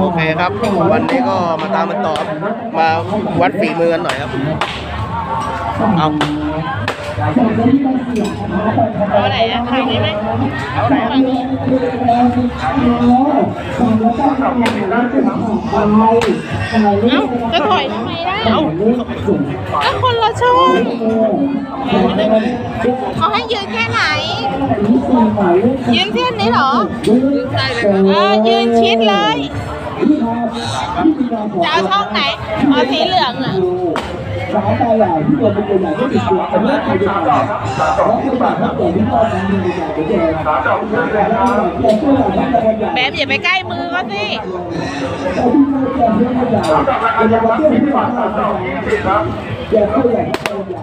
โอเคครับ วันนี้ก็มาตามมันต่อมาวัดฝีมือกันหน่อยครับ เอาเอาไหนอะถ่ายนี้ไหมเอาไหนครับเอาจะถอยทำไมล่ะเอาก็คนละช่องเขาให้ยืนแค่ไหน ยืนเส้นนี้เหรอเออยืนชิดเลย จะเอาช่องไหนเอาสีเหลืองเหรอสาวตาใหญ่ที่โดเป็นตัวใหญ่ที่ติดตัวแต่เมื่อใครจะถามแล้วที่บาทครับแต่ที่พ่อทำเงินใหญ่เดี๋ยวเจะเลยนะแต่ช่วยหลังจากวันใหญ่แบมอย่าไปใกล้มือเขาสิแต่ที่พ่อแก่เรื่องใหญ่เป็นวันที่ที่ฝันเราครับแก่ผู้ใหญ่ที่ตัวใหญ่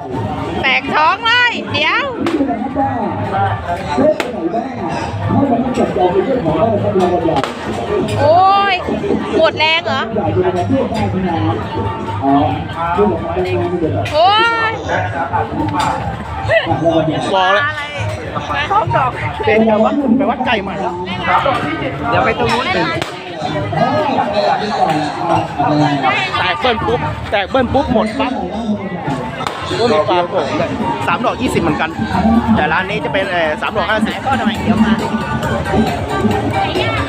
แตกท้องเลยเดี๋ยวโอ้ย ดแรงเหรอใหญ่เป็นประเทศได้ที่ไหนอ๋อที่หลังจากนั้นเดี๋ยวโอ้ยเราใหญ่บอกเลยท้องดอกเป็นแต่ว่าไปวัดไก่ใหม่แล้วเดี๋ยวไปตรงนู้นหนึ่งแตกเบิ้ลปุ๊บ แตกเบิ้ลปุ๊บหมดปั๊บก็มีปลาโป่งเลยสามดอกยี่สิบเหมือนกัน แต่ร้านนี้จะเป็นเออสามดอกห้าสิบก็หน่อยเดี๋ยวมาเอา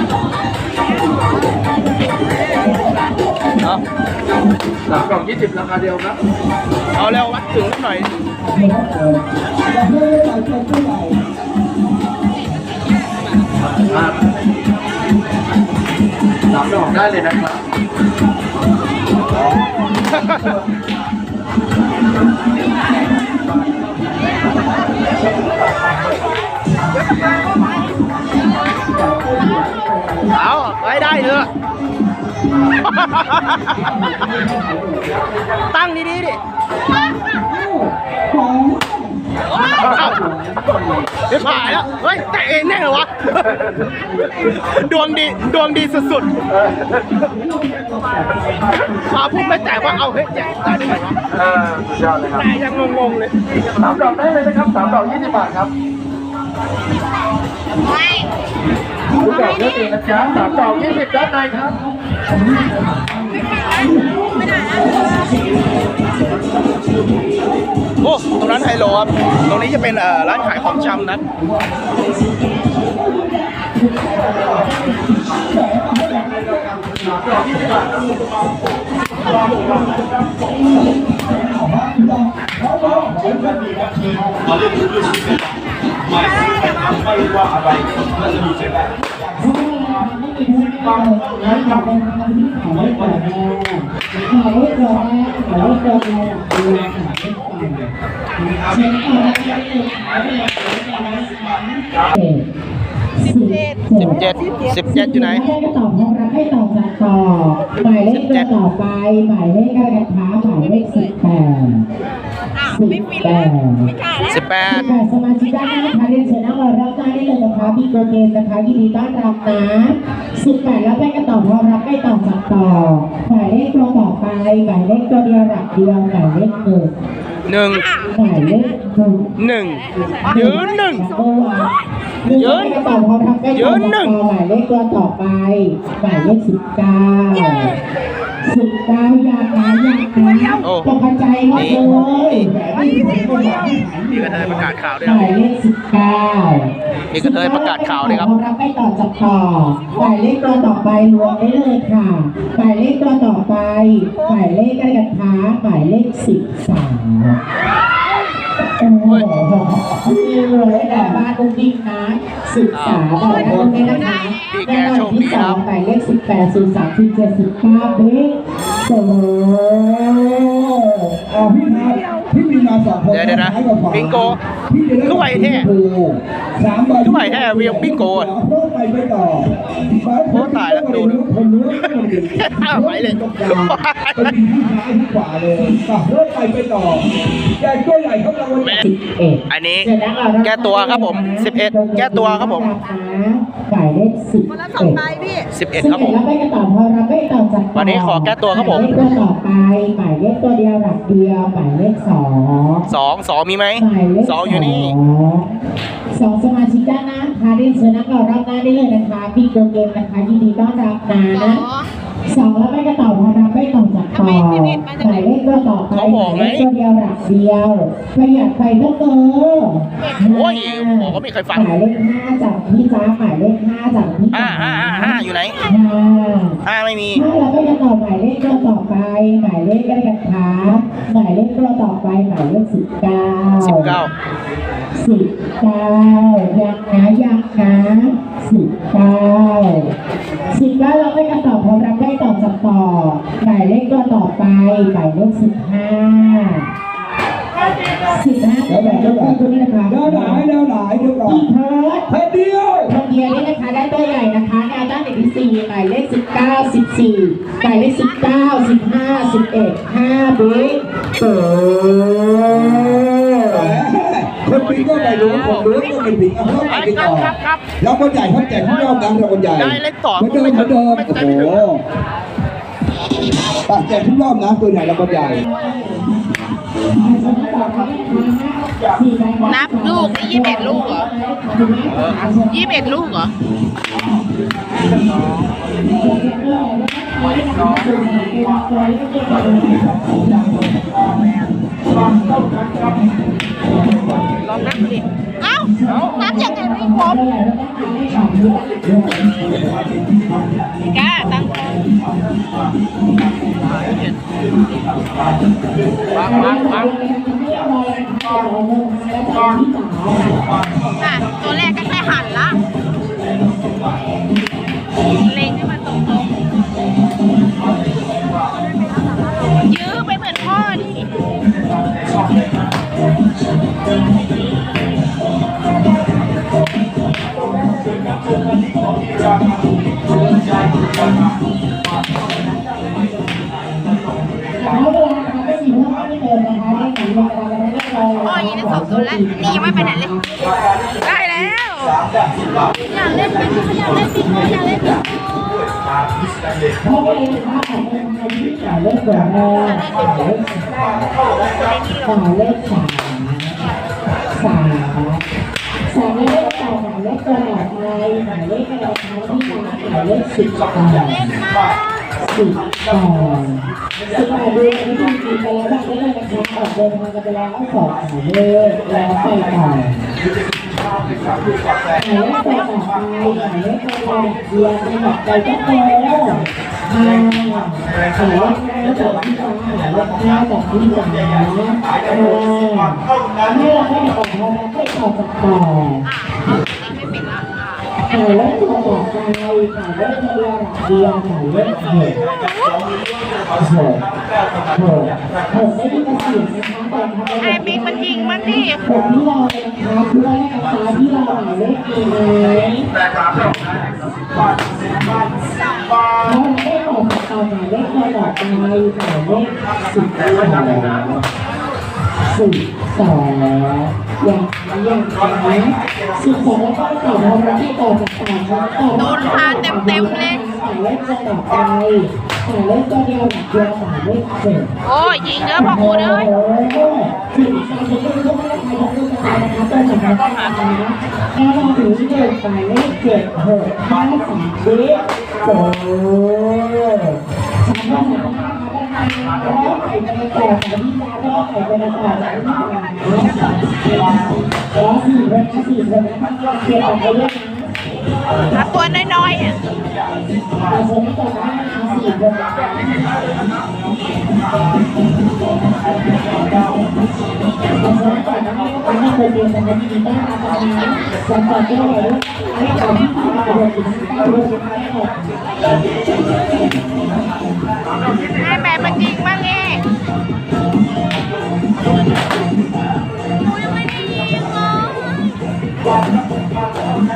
สามกล่องยี่สิบราคาเดียวครับ เอาแล้ววัดถึงหน่อยสามดอกได้เลยนะครับเอาไว้ได้เถอะ ตั้งดีๆดิเอาเดี๋ยวถ่ายแล้ว เฮ้ย แต่เองแน่เหรอวะ ดวงดี ดวงดีสุดๆมาพูดไม่แตกว่าเอาเฮ้ยแตกได้ได้ไงวะเออสุดยอดเลยครับแต่ยังงงๆเลยสามดอกได้เลยนะครับสามดอกยี่สิบบาทครับ รู้จักเลือกเองนะจ๊ะสามดอยี่สิบด้านในครับโอ้ตรงนั้นไฮโลครับ ตรงนี้จะเป็นร้านขายของจำนะมา อร้านขายของชำนะสิบเจ็ดสิบเจ็ดสิบเจ็ดอยู่ไหนให้ก็ตอบพร้อมรับให้ตอบจากต่อหมายเลขตัวต่อไปหมายเลขกระดาษท้าหมายเลขสิบแปดอ้าวสิบ ไม่ฟินแปแล้วดไม่กล้าแล้วสิบแปดสิบแปดสมาชิกด้านหน้านะคะเรียนเชิญนั่งรอรับได้ได้เลยนะคะพี่โกเกมนะคะยินดีต้อนรับนะสิบแปดแล้วให้ก็ตอบพร้อมรับให้ตอบจากต่อหมายเลขตัวต่อไปหมายเลขตัวเดียวหลักเดียวหมายเลขหนึ่งหนึ่งหมายเลขหนึ่งหนึ่งยืนหนึ่งยืนต่อพร้อมรับให้ยืตอบนหนึ่งหมายเลขตัวต่อไปหมายเลขสิบเก้า สิบเก้าอยากหาอยากหาโอ้ตกใจมากเลยมีกระเทยประกาศข่าวด้วยหครับมายเลขสิบเก้ามีกระเทยประกาศข่าวด้วยครับรับไปต่อจากต่อหมายเลขตัวต่อไปรวมได้เลยค่ะหมายเลขตัวต่อไปหมายเลขกระดาษท้าหมายเลขสิบสาม ดีเลยแต่บ้านอุ้งอิงนะสิบสามบอกได้เลยนะคะพี่แกโชคดีครับหมายเลขสิบแปดศูนย์สามสิบเจ็ดสิบเก้าเบ๊กเสมอ พี่ครับพี่มีมาสองคนเดี๋ยวเดี๋ยวนะซ้ายกับขวาบิงโกพี่จะเลือกคือไหวแท้สามใบคือไหวแท้เวียงบิงโกอะเพิ่มไปไปต่อโอ้ตายแล้วดูดูคนนู้นคนนี้อ้าวไหวเลยตรงกลางไปดีที่ซ้ายที่ขวาเลยอะเพิ่มไปไปต่อแกตัวใหญ่ครับรางวัลใหญ่สิบเอ็ดอันนี้แก้ตัวครับผม 11 แก้ตัวครับผม ไปหมายเลขสิบคนละสเอ็องดใบพี่สิบเอ็ดสิบครับผเอ็ดมรับไปกันต่อพอรับไปต่อจากต่อวันนี้ขอแก้ตัวครับผมหมายเลขตัวต่อไปหมายเลขตัวเดียวหลักเดียวหมายเลขสองสองสองมีไหมหมายเลขสองอยู่นี่สองสมาชิกด้านหน้าค่ะเรียนเชิญนั่งรอรอบหน้าได้เลยนะคะพี่โกเกมนะคะยินดีต้อนรับนะอ๋อสองแล้วไปกันต่อพอรับไปต่อจากต่อทำไมสิบเอ็ดมาจากหไหนมายเลข ตัวต่อไปเขาบอกหไหมมายเลขตัวเดียวหลักเดียวประหยัดไฟเท่าเดิมโอ้ยบอกว่าไม่เคยฟัง หมายเลขห้าจากพี่จ้าหมายเลขห้าจากพี่ห้าจ๋าห้าห้าห้าอยู่ไหนห้าห้าไม่มี ถ้าเราก็จะต่อหมายเลขตัวต่อไป หมายเลขกันกันค้าหมายเลขตัวต่อไปหมายเลขสิบเก้าสิบเก้า สิบเก้ายังนะยังนะ สิบเก้าสิบเก้าเราไม่กันต่อพร้อมรับได้ต่อจากต่อหมายเลขตัวต่อไปหมายเลขสิบห้าสิบห้าเดี๋ยวแบบเดี๋ยวแบบตัวนี้นะคะเดี๋ยวหลายเดี๋ยวหลายเดี๋ยวก่อนพี่เพิร์ดเฮ้ยเดียวคนเดียวนี่นะคะได้ตัวใหญ่นะคะแนวตั้งหนึ่งที่สี่หมายเลขสิบเก้าสิบสี่หมายเลขสิบเก้าสิบห้าสิบเอ็ดห้าบิ๊กเปิด คนปิงก็ไม่รู้ผมรู้ก็ไม่ปิงเอาเข้าไปปิงต่อแล้วคนใหญ่เขาแจกทุกรอบนะเราคนใหญ่ได้เล่นต่อเหมือนเดิมเหมือนเดิมไม่โอ้ได้โหปากแจกทุกรอบนะตัวใหญ่แล้วคนใหญ่นับลูกนี่ยี่สิบเอ็ดลูกเหรอยี่สิบเอ็ดลูกเหรอลองนับ ดูดิ เอ้านับยังไงไม่ครบก้าตั้งวางวางวางอะตัวแรกก็แค่หันละ อ๋อยิงได้สองตัวแล้วนี่ยังไม่ไปไหนเลย ได้แล้วอยากเล่นปิงปองอยากเล่นปิงปองอยากเล่นปิงปองเขาเองนะคะหมายเลขสองหมายเลขหมายเลขสามสามสามเลขต่อหมายเลขตัวต่อไปหมายเลขกระดาษที่หมายเลขสิบต่อ สิบต่อสิบต่อดูที่ดีดีไปแล้วบ้างได้เลยนะคะออกเดินทางกันไปแล้วสองหมายเลขแล้วไปต่อหมายเลขตัวต่อไปหมายเลขตัวเดียวไม่หมดใจก็โตห้าหมายเลขห้าจากที่สองหายเลขห้าจากที่สามห้าให้เราให้ออกมาให้ต่อจากต่อไม่เป็นละ หมายเลขตัวต่อไปหมายเลขตัวเดียวหมายเลขหกหกหกหกไม่มีกระสีนะคะแต่ทำไอ้บิ๊กมันยิงมันดิหกที่เราเลยนะคะเพื่อให้ราคาที่เราหมายเลขกี่ไหมเขาได้ออกมาตอนหมายเลขตัวต่อไปหมายเลขสิบสอง สิบสองอย่างอย่างนี้สิบสองแล้วก็ต่อมาที่ต่อจากต่อมาต่อโดนพาเต็มๆเลยหมายเลขตัวต่อไปหมายเลขตัวเดียวหลักเดียวหมายเลขเจ็ดโอ้ยยิงเด้อพ่อครูเด้อสิบสองถึงจะรู้ว่าใครจะรู้จะใครนะคะตัวสำคัญนะคะแน่นอนถึงที่เดินหมายเลขเจ็ดหกห้าสามวิโอ้ส รับตัวน้อยๆอะ เคยเรียนแต่ไม่ดีได้มาประมาณสองต่เท่าไหร่ไม่ที่ต่อมาตัวถึงตัวถึงแค่หกให้แม่มันยิงบ้างเอง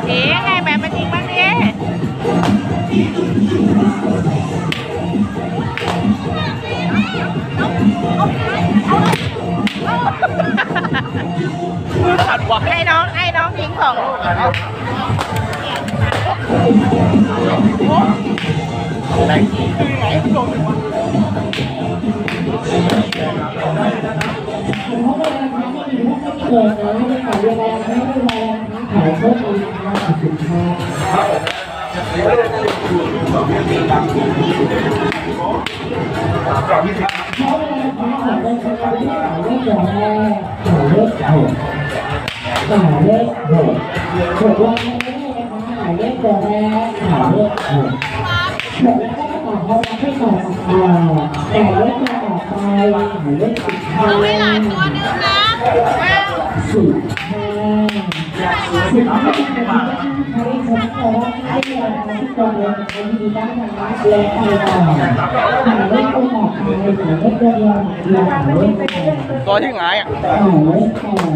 เอ๊ะไงแม่มันยิง ให้น้องให้น้องยิงสองลูกอะไหนคือไหมายเลาไม่เวลาขายเพิ่มอีกนะสินค้าขายเวลาขายเพิ่มขายเลขตัวแรกขายเลขหกขายเลขหกหกวันนี้นะคะขายเลขตัวแรกขายเลขหกหมดแล้วก็ต่อเขารับให้ต่อต่อแต่เลขตัวต่อไปหมายเลขสิบห้าเอาให้หลานตัวนึงนะสิบห้า ตัวที่หงายอะ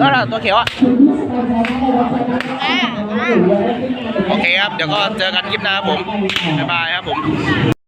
นั่นแหละตัวเขียวอะ โอเคครับ เดี๋ยวก็เจอกันคลิปหน้าครับผม บ๊ายบายครับผม